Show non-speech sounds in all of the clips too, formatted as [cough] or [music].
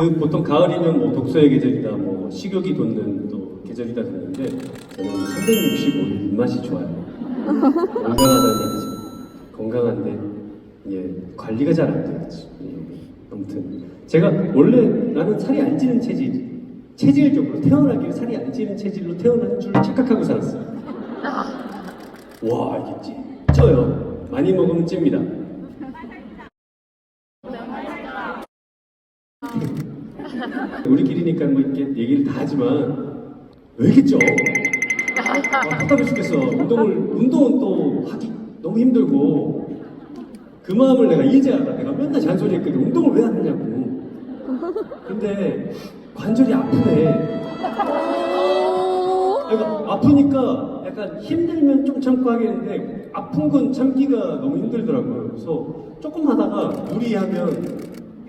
그 보통 가을이면 뭐 독서의 계절이다, 뭐 식욕이 돋는 또 계절이다 그러는데 저는 365일 입맛이 좋아요. [laughs] 건강하다는 얘기죠. 건강한데 예 관리가 잘 안 되겠지. 예, 아무튼 제가 원래 나는 살이 안 찌는 체질, 체질적으로 태어나기를 살이 안 찌는 체질로 태어난 줄 착각하고 살았어요. 와 이게 찌, 쪄요. 많이 먹으면 찝니다. [laughs] [laughs] [laughs] 우리끼리니까 뭐 이렇게 얘기를 다 하지만 왜 이렇게 쪄? 아, 답답해 죽겠어. 운동을 운동은 또 하기 너무 힘들고 그 마음을 내가 이해하다. 내가 맨날 잔소리했거든. 운동을 왜안 하냐고. 근데 관절이 아프네. 그러니까 아프니까 약간 힘들면 좀 참고 하겠는데 아픈 건 참기가 너무 힘들더라고요. 그래서 조금 하다가 무리하면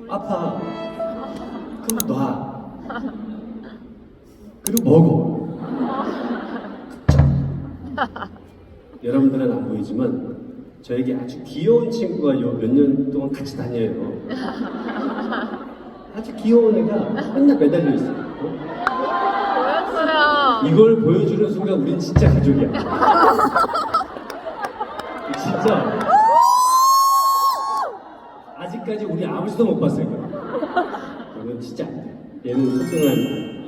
아파. 그럼 놔. 그리고 먹어. 여러분들은 안 보이지만 저에게 아주 귀여운 친구가 몇 년 동안 같이 다녀요. 아주 귀여운 애가 맨날 매달려 있어요. 보였어요. 이걸 보여주는 순간 우린 진짜 가족이야. 진짜. 아직까지 우리 아버지도 못 봤을 거 야. 이건 진짜 안 돼. 얘는 소중한